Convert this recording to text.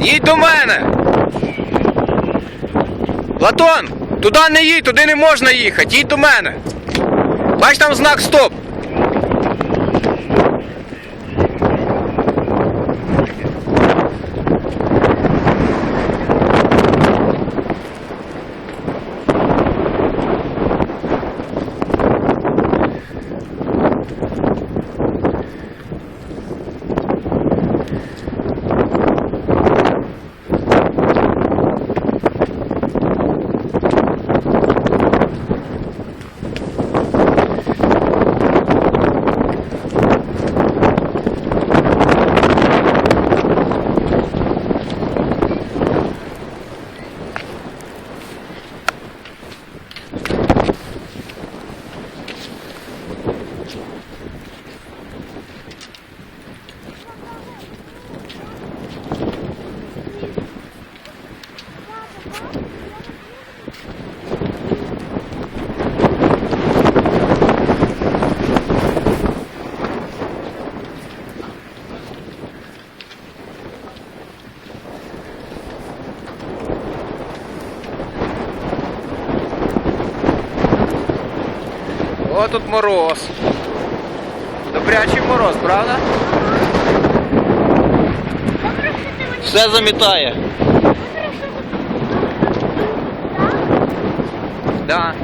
Їдь до мене. Платон, туди не їдь, туди не можна їхати. Їдь до мене. Бач там знак стоп. О, тут мороз. Добрячий мороз, правда? Все замітає. Да.